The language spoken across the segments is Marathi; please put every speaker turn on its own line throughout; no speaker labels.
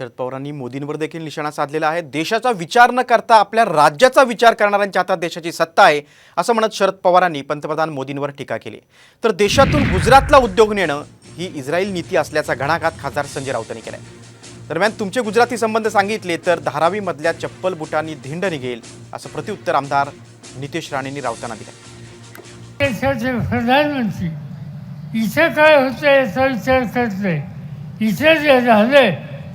शरद पवारांनी मोदींवर देखील निशाणा साधलेला आहे. देशाचा विचार न करता आपल्या राज्याचा विचार करणाऱ्यांच्या हातात देशाची सत्ता आहे असं म्हणत शरद पवारांनी पंतप्रधान मोदींवर टीका केली. तर देशातून गुजरातला उद्योग नेणं ही इस्रायल नीती असल्याचा घणाघात खासदार संजय राऊतांनी केलाय. दरम्यान तुमचे गुजराती संबंध सांगितले तर धारावीमधल्या चप्पल बुटांनी धिंड निघेल असं प्रतिउत्तर आमदार नितेश राणेंनी राऊतांना दिलं.
देशाचे प्रधानमंत्री इथं काय होतं याचा विचार करत नाही इथं जे झालंय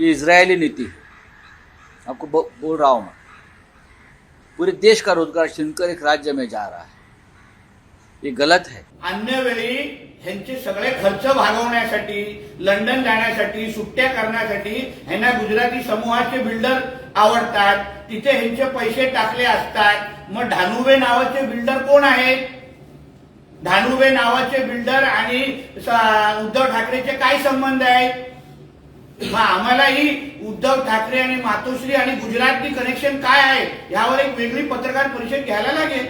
ये इसराइली नीति. है आपको बोल रहा हूँ मैं. पूरे देश का रोजगार छिनकर एक राज्य में जा रहा है. ये गलत है.
अन्य वेळी ह्यांचे सगळे खर्च भागवण्यासाठी लंडन जाण्यासाठी सुट्ट्या करण्यासाठी ह्यांना गुजराती समूहाचे बिल्डर आवडतात. तिथे ह्यांचे पैसे टाकले असतात. मग धानुबे नावाचे बिल्डर कोण आहेत? धानुबे नावाचे बिल्डर आणि उद्धव ठाकरेचे काय संबंध आहेत? मग आम्हालाही उद्धव ठाकरे आणि मातोश्री आणि गुजरातनी कनेक्शन काय आहे? यावर एक वेगळी पत्रकार परिषद घ्यायला लागेल.